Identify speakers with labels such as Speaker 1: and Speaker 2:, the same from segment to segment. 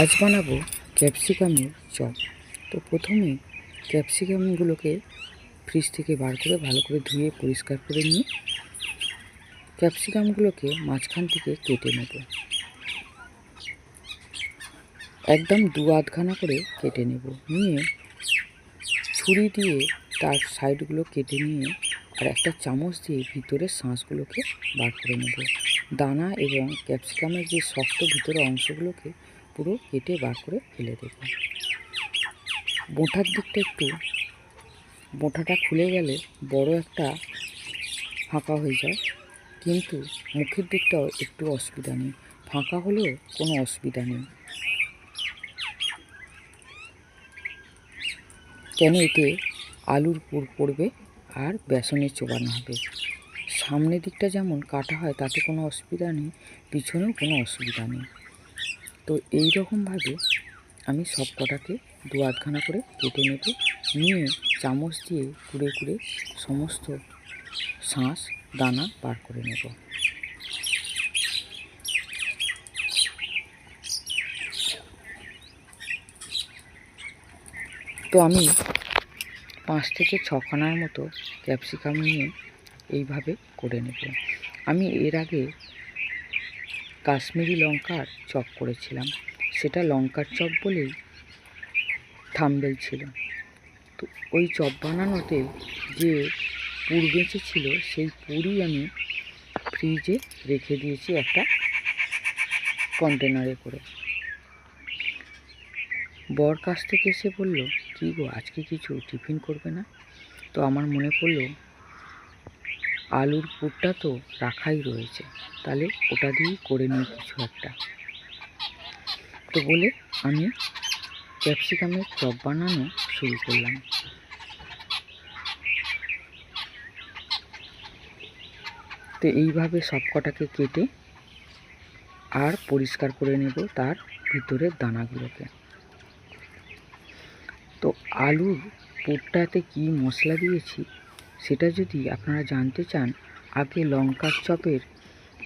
Speaker 1: আজ বানাবো ক্যাপসিকামের চপ। তো প্রথমে ক্যাপসিকামগুলোকে ফ্রিজ থেকে বার করে ভালো করে ধুয়ে পরিষ্কার করে নিয়ে ক্যাপসিকামগুলোকে মাঝখান থেকে কেটে নেব। একদম দু আধখানা করে কেটে নেব। নিয়ে ছুরি দিয়ে তার সাইডগুলো কেটে নিয়ে আর একটা চামচ দিয়ে ভিতরের শাঁসগুলোকে বার করে নেব। দানা এবং ক্যাপসিকামের যে শক্ত ভিতরের অংশগুলোকে পুরো কেটে বার করে ফেলে দেব। বোঁটার দিকটা একটু বোঁটাটা খুলে গেলে বড় একটা ফাঁকা হয়ে যায়। কিন্তু মুখের দিকটাও একটু অসুবিধা নেই। ফাঁকা হলেও কোনো অসুবিধা নেই। কেন এতে আলুর পুর পড়বে আর বেসনে চোবানো হবে? সামনের দিকটা যেমন কাটা হয়, তাতে কোনো অসুবিধা নেই। পিছনেও কোনো অসুবিধা নেই। তো এই রকমভাবে আমি সব কটাকে দু আধখানা করে কেটে নেব, নিয়ে চামচ দিয়ে কুড়ে কুড়ে সমস্ত শাঁস, দানা বার করে নেব। তো আমি পাঁচ থেকে ছখানার মতো ক্যাপসিকাম নিয়ে এইভাবে করে নেব। আমি এর আগে কাশ্মীরি লঙ্কার চপ করেছিলাম। সেটা লঙ্কার চপ বলেই থাম্বেল ছিল। তো ওই চপ বানানোতে যে পুর বেঁচে ছিল, সেই পুরই আমি ফ্রিজে রেখে দিয়েছি একটা কন্টেনারে করে। বর কাছ থেকে এসে বলল, কী গো, আজকে কিছু টিফিন করবে না? তো আমার মনে পড়ল আলুর পুরটা তো রাখাই রয়েছে। তাহলে ওটা দিয়েই করে নিই কিছু একটা। তো বলে আমি ক্যাপসিকামের চপ বানানো শুরু করলাম। তো এইভাবে সব কটাকে কেটে আর পরিষ্কার করে নেব তার ভিতরের দানাগুলোকে। তো আলুর পুরটাতে কি মশলা দিয়েছি সেটা যদি আপনারা জানতে চান, আগে লঙ্কার চপের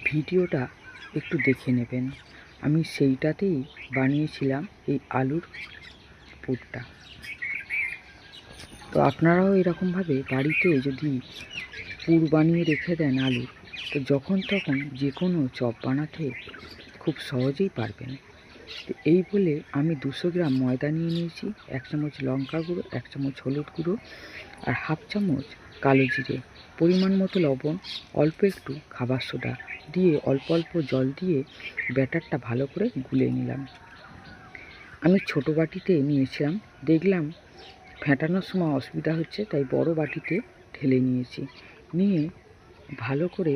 Speaker 1: ভিডিওটা একটু দেখে নেবেন। আমি সেইটাতেই বানিয়েছিলাম এই আলুর পুরটা। তো আপনারাও এরকমভাবে বাড়িতে যদি পুর বানিয়ে রেখে দেন আলুর তো যখন তখন যে কোনো চপ বানাতে খুব সহজেই পারবেন। তো এই বলে আমি দুশো গ্রাম ময়দা নিয়ে নিয়েছি, এক চামচ লঙ্কা গুঁড়ো, এক চামচ হলুদ গুঁড়ো, আর হাফ চামচ কালো জিরে, পরিমাণ মতো লবণ, অল্প একটু খাবার সোডা দিয়ে অল্প অল্প জল দিয়ে ব্যাটারটা ভালো করে গুলে নিলাম। আমি ছোট বাটিতে নিয়েছিলাম, দেখলাম ফেটানোর সময় অসুবিধা হচ্ছে, তাই বড় বাটিতে ঢেলে নিয়েছি। নিয়ে ভালো করে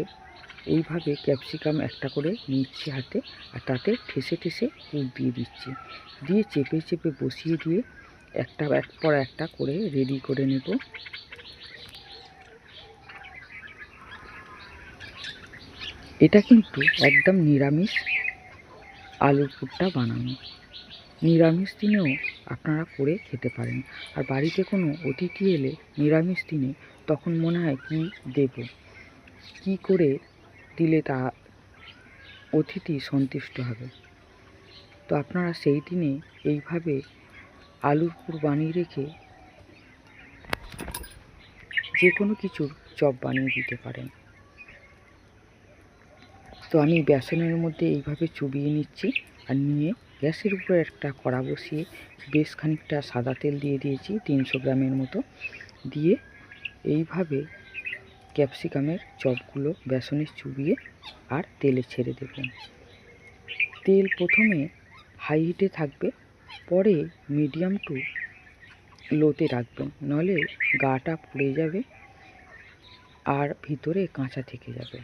Speaker 1: এইভাবে ক্যাপসিকাম একটা করে নিচ্ছি হাতে আর তাতে ঠেসে ঠেসে পুর দিয়ে দিচ্ছি। দিয়ে চেপে চেপে বসিয়ে দিয়ে একটা, এক পর একটা করে রেডি করে নেব। এটা কিন্তু একদম নিরামিষ আলুর পুরটা বানানো। নিরামিষ দিনেও আপনারা করে খেতে পারেন। আর বাড়িতে কোনো অতিথি এলে নিরামিষ দিনে তখন মনে হয় কী দেব? কি করে দিলে তা অতিথি সন্তুষ্ট হবে? তো আপনারা সেই দিনে এইভাবে আলুর পুর বানিয়ে রেখে যে কোনো কিছুর চপ বানিয়ে দিতে পারেন। তো আমি বেসনের মধ্যে এইভাবে চুবিয়ে নিচ্ছি আর নিয়ে গ্যাসের উপরে একটা কড়া বসিয়ে বেশ খানিকটা সাদা তেল দিয়ে দিয়েছি, তিনশো গ্রামের মতো। দিয়ে এইভাবে ক্যাপসিকামের চপগুলো বেসনে চুবিয়ে আর তেলে ছেড়ে দেবেন তেল প্রথমে হাই হিটে থাকবে, পরে মিডিয়াম টু লোতে রাখবেন নলে গাটা পুড়ে যাবে আর ভিতরে কাঁচা থেকে যাবে।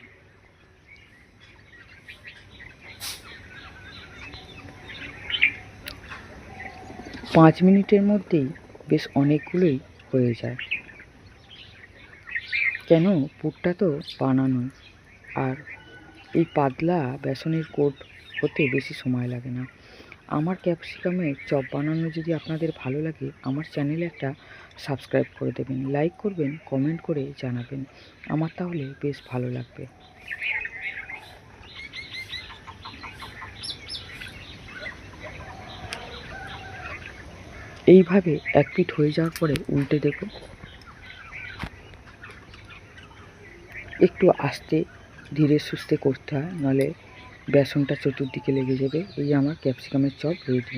Speaker 1: পাঁচ মিনিটের মধ্যেই বেশ অনেকগুলোই হয়ে যায়। কেন? পুরটা তো বানানো। আর এই পাতলা বেসনের কোট হতে বেশি সময় লাগে না। আমার ক্যাপসিকামের চপ বানানো যদি আপনাদের ভালো লাগে, আমার চ্যানেলে একটা সাবস্ক্রাইব করে দেবেন। লাইক করবেন, কমেন্ট করে জানাবেন। আমার তাহলে বেশ ভালো লাগবে। এইভাবে এক পিট হয়ে যাওয়ার পরে উল্টে দেব একটু আস্তে ধীরে সুস্থে করতে হয়, নাহলে বেসনটা চতুর্দিকে লেগে যাবে। এই আমার ক্যাপসিকামের চপ রেডি